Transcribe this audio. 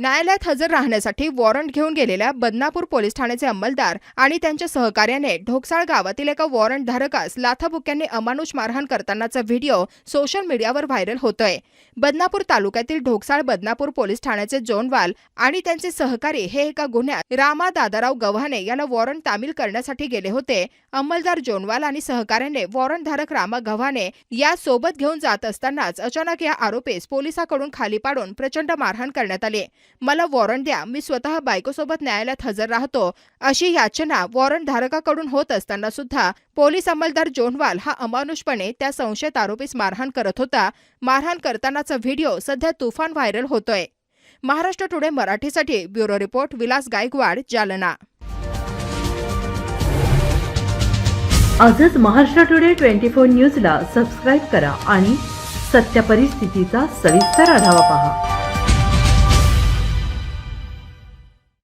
न्यायालयात हजर राहण्यासाठी वॉरंट घेऊन गेलेल्या बदनापूर पोलीस ठाण्याचे अंमलदार आणि त्यांच्या सहकार्याने ढोकसाळ गावातील एका वॉरंट धारकास लाथाबुक्यांनी अमानुष मारहाण करतानाचा व्हिडिओ सोशल मीडियावर व्हायरल होतोय. बदनापूर तालुक्यातील ढोकसाळ बदनापूर पोलीस ठाण्याचे जोनवाल आणि त्यांचे सहकारी हे एका गुन्ह्यात रामा दादाराव गव्हाणे यांना वॉरंट तामील करण्यासाठी गेले होते. अंमलदार जोनवाल आणि सहकार्याने वॉरंट धारक रामा गव्हाणे या सोबत घेऊन जात असतानाच अचानक या आरोपीस पोलिसाकडून खाली पाडून प्रचंड मारहाण करण्यात आली. मला वॉरंट द्या. मी स्वतः बायकोसोबत न्यायालयात हजर राहतो. अशी याचना वॉरंट धारकाकडून होत असताना सुद्धा पोलीस अंमलदार जोनवाल हा अमानुषपणे त्या संशयित आरोपीस मारहाण करत होता. मारहाण करतानाचा व्हिडिओ सध्या तुफान व्हायरल होतोय. महाराष्ट्र टुडे मराठीसाठी ब्युरो रिपोर्ट विलास गायकवाड जालना. आजच महाराष्ट्र टुडे ट्वेंटी फोर न्यूजला सबस्क्राईब करा आणि सत्य परिस्थितीचा सविस्तर आढावा पहा.